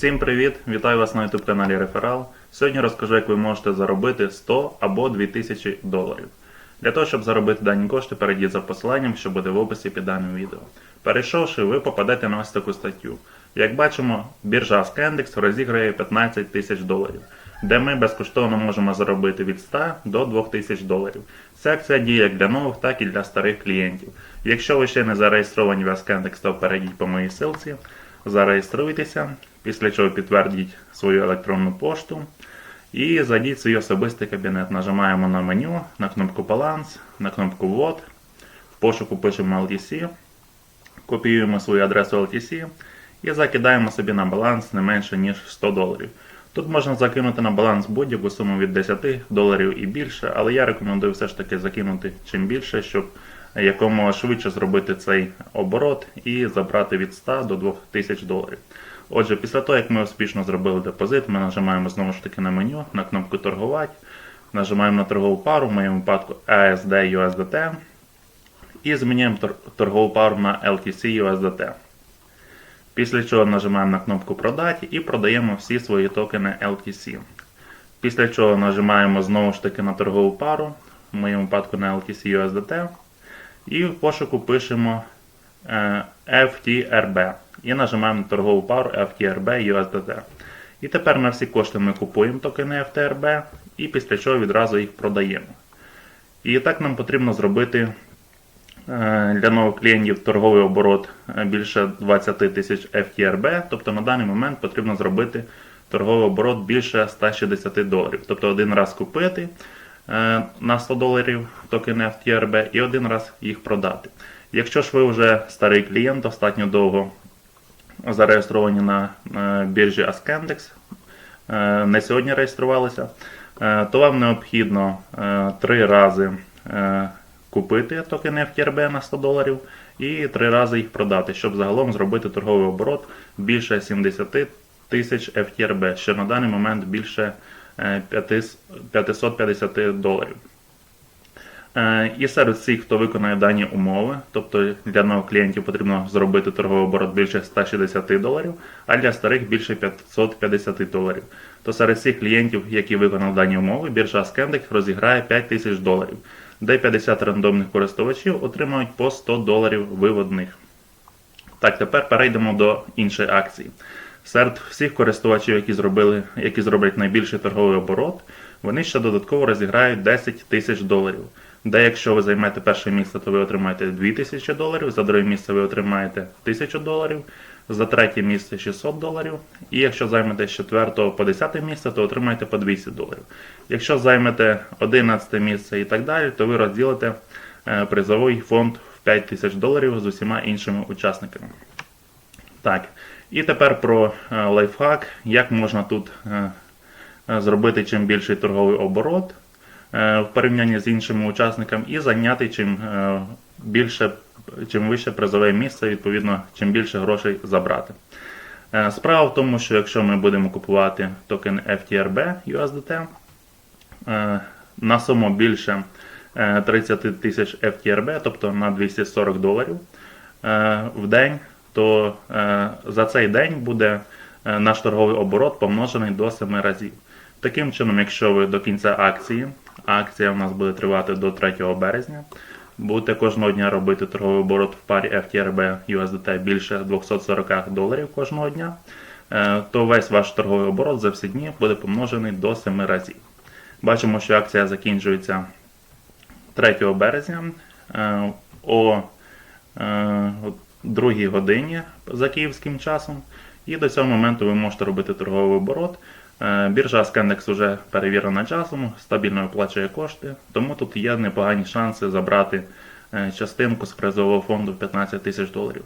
Всім привіт! Вітаю вас на YouTube каналі Реферал. Сьогодні розкажу, як ви можете заробити 100 або 2000 доларів. Для того, щоб заробити дані кошти, перейдіть за посиланням, що буде в описі під даним відео. Перейшовши, ви попадете на ось таку статтю. Як бачимо, біржа Scandex розіграє 15 тисяч доларів, де ми безкоштовно можемо заробити від 100 до 2000 доларів. Ця акція діє як для нових, так і для старих клієнтів. Якщо ви ще не зареєстровані в Scandex, то перейдіть по моїй ссылці, зареєструйтеся, після чого підтвердіть свою електронну пошту. І зайдіть в свій особистий кабінет. Нажимаємо на меню, на кнопку Баланс, на кнопку Ввод. В пошуку пишемо LTC, копіюємо свою адресу LTC і закидаємо собі на баланс не менше, ніж 100 доларів. Тут можна закинути на баланс будь-яку суму від 10 доларів і більше, але я рекомендую все ж таки закинути чим більше, щоб якомога швидше зробити цей оборот і забрати від 100 до 2000 доларів. Отже, після того, як ми успішно зробили депозит, ми нажимаємо знову ж таки на меню, на кнопку торгувати, нажимаємо на торгову пару, в моєму випадку ASD USDT, і зміняємо тор- торгову пару на LTC USDT. Після чого нажимаємо на кнопку Продати і продаємо всі свої токени LTC. Після чого нажимаємо знову ж таки на торгову пару, в моєму випадку на LTC USDT. І в пошуку пишемо е, FTRB. І нажимаємо на торгову пару FTRB USDT. І тепер на всі кошти ми купуємо токени FTRB і після чого відразу їх продаємо. І так нам потрібно зробити е, для нових клієнтів торговий оборот е, більше 20 тисяч FTRB. Тобто на даний момент потрібно зробити торговий оборот більше 160 доларів. Тобто один раз купити на 100 доларів токени FTRB і один раз їх продати. Якщо ж ви вже старий клієнт, достатньо довго зареєстровані на е, біржі Ascendex, е, не сьогодні реєструвалися, е, то вам необхідно е, три рази е, купити токени FTRB на 100 доларів і три рази їх продати, щоб загалом зробити торговий оборот більше 70 тисяч FTRB, що на даний момент більше е, 500 550 доларів. Е, І серед всіх, хто виконає дані умови, тобто для нових клієнтів потрібно зробити торговий оборот більше 160 доларів, а для старих більше 550 доларів. То серед всіх клієнтів, які виконали дані умови, біржа Scandex розіграє 5000 доларів, де 50 рандомних користувачів отримають по 100 доларів виводних. Так, тепер перейдемо до іншої акції. Серед всіх користувачів, які зробили, які зроблять найбільший торговий оборот, вони ще додатково розіграють 10 тисяч доларів. Де якщо ви займете перше місце, то ви отримаєте 2000 доларів, за друге місце ви отримаєте 1000 доларів, за третє місце 600 доларів. І якщо займете з 4 по 10 місце, то отримаєте по 200 доларів. Якщо займете 11 місце і так далі, то ви розділите е, призовий фонд в 5000 доларів з усіма іншими учасниками. Так, і тепер про е, лайфхак, як можна тут е, е, зробити чим більший торговий оборот в порівнянні з іншими учасниками і зайняти чим більше, чим вище призове місце, відповідно, чим більше грошей забрати. Справа в тому, що якщо ми будемо купувати токен FTRB USDT на суму більше е, 30 тисяч FTRB, тобто на 240 доларів в день, то е, за цей день буде е, наш торговий оборот помножений до 7 разів. Таким чином, якщо ви до кінця акції, акція у нас буде тривати до 3 березня, будете кожного дня робити торговий оборот в парі FTRB USDT більше 240 доларів кожного дня, е, то весь ваш торговий оборот за всі дні буде помножений до 7 разів. Бачимо, що акція закінчується 3 березня о 2 годині за київським часом. І до цього моменту ви можете робити торговий оборот. Е, Біржа Скендекс вже перевірена часом, стабільно оплачує кошти, тому тут є непогані шанси забрати е, частинку з призового фонду в 15 тисяч доларів.